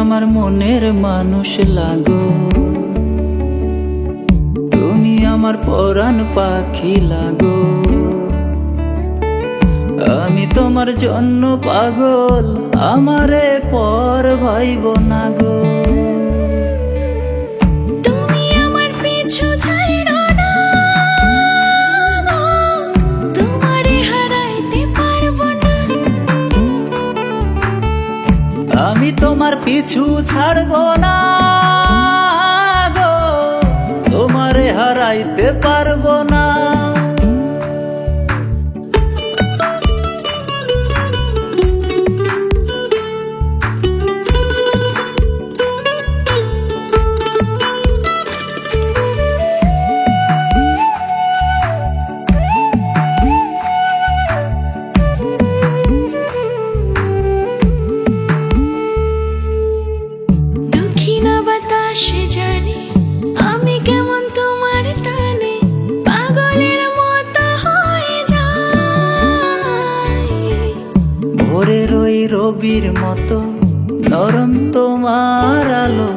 মনের মানুষ লাগো। তুমি আমার পরাণ পাখি লাগো। আমি তোমার জন্য পাগল, আমারে পর ভাইব না গো। আমি তোমার পিছু ছাড়ব না গো। তোমারে হারাইতে পারব মতো নরম তোমার আলো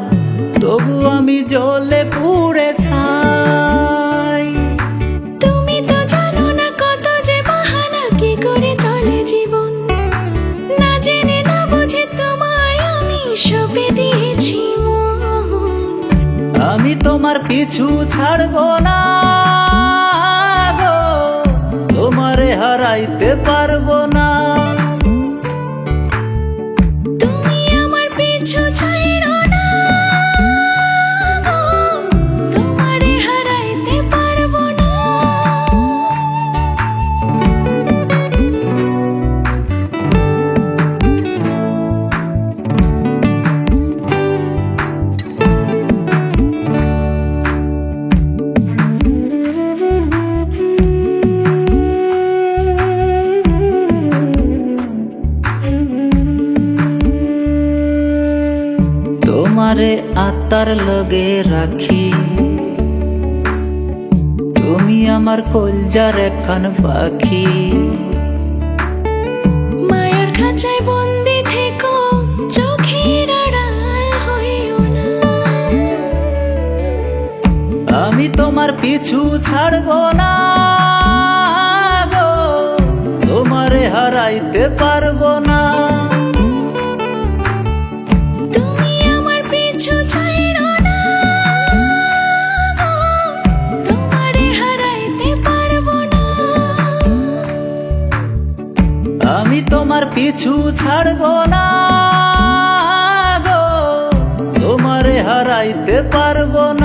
তবু আমি জলে পুড়ে ছাই। তুমি তো জানো না কত যে বাহানা কি করে চলে জীবন? না জেনে না বুঝে তোমায় আমি সপে দিয়েছি আমি তোমার পিছু ছাড়বো না গো তোমারে হারাইতে পারব আত্মার লগে রাখি। তুমি আমার কলজার একখান পাখি। মায়ের খাঁচায় বন্দি থেকো চোখের আড়াল হইও না। আমি তোমার পিছু ছাড়ব না গো তোমারে হারাইতে পারব না। পিছু ছাড়ব না গো। তোমারে হারাইতে পারব না।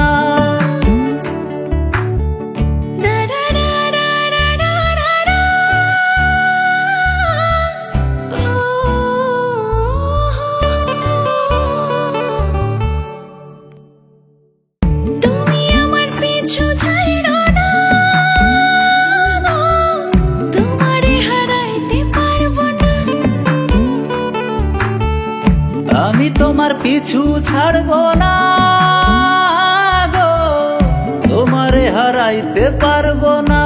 পিছু ছাড়ব না গো। তোমারে হারাইতে পারব না।